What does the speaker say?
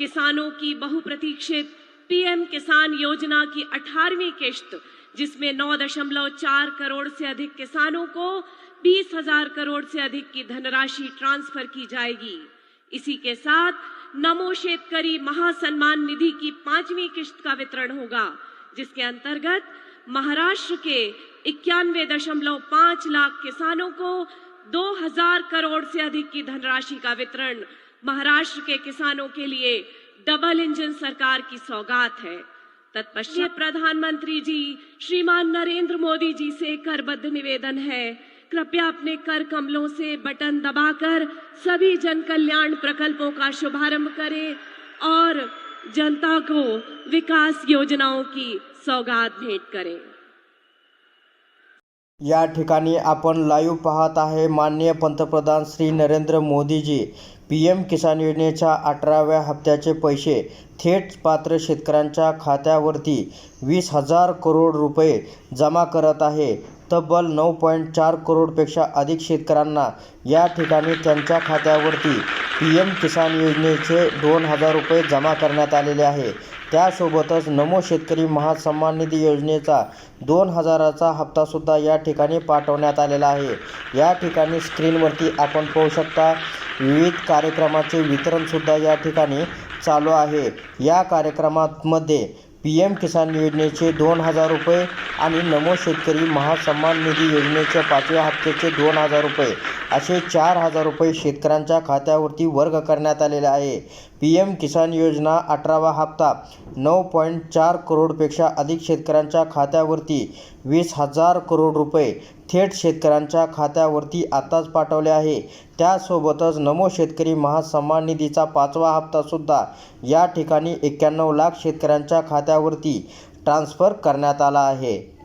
किसानों की बहुप्रतीक्षित पीएम किसान योजना की 18वीं किश्त, जिसमें 9.4 करोड़ से अधिक किसानों को बीस हज़ार करोड़ से अधिक की धनराशि ट्रांसफ़र की जाएगी। इसी के साथ नमो शेतकरी महासन्मान निधि की पांचवी किश्त का वितरण होगा, जिसके अंतर्गत महाराष्ट्र के इक्यानवे दशमलव पाँच लाख किसानों को 2000 करोड़ से अधिक की धनराशि का वितरण महाराष्ट्र के किसानों के लिए डबल इंजन सरकार की सौगात है। तत्पश्चात प्रधानमंत्री जी, श्रीमान नरेंद्र मोदी जी से करबद्ध निवेदन है। कृपया अपने कर कमलों से बटन दबाकर सभी जन कल्याण प्रकल्पों का शुभारंभ करें और जनता को विकास योजनाओं की सौगात भेंट करें। या ठिकाणी आपण लाईव्ह पाहत आहे माननीय पंतप्रधान श्री नरेंद्र मोदीजी. पी एम किसान योजनेच्या अठराव्या हप्त्याचे पैसे थेट पात्र शेतकऱ्यांच्या खात्यावरती वीस हजार करोड रुपये जमा करत आहे. तब्बल नऊ पॉईंट चार करोडपेक्षा अधिक शेतकऱ्यांना या ठिकाणी त्यांच्या खात्यावरती पी एम किसान योजनेचे दोन हजार रुपये जमा करण्यात आलेले आहे. त्यासोबतच नमो शेतकरी महासन्मान निधी योजनेचा दोन हजाराचा हप्तासुद्धा या ठिकाणी पाठवण्यात आलेला आहे. या ठिकाणी स्क्रीनवरती आपण पाहू शकता विविध कार्यक्रमाचे वितरणसुद्धा या ठिकाणी चालू आहे. या कार्यक्रमामध्ये पी एम किसान योजनेचे दोन हजार रुपये आणि नमो शेतकरी महासन्मान निधी योजनेच्या पाचव्या हप्त्याचे दोन हजार रुपये असे चार हजार रुपये शेतकऱ्यांच्या खात्यावरती वर्ग करण्यात आलेले आहे. पी एम किसान योजना अठरावा हप्ता नऊ पॉईंट चार करोडपेक्षा अधिक शेतकऱ्यांच्या खात्यावरती वीस हजार करोड रुपये थेट शेतकऱ्यांच्या खात्यावरती आताच पाठवले आहे. त्यासोबतच नमो शेतकरी महासन्मान निधीचा पाचवा हप्तासुद्धा या ठिकाणी एक्क्याण्णव लाख शेतकऱ्यांच्या खात्यावरती ट्रान्स्फर करण्यात आला आहे.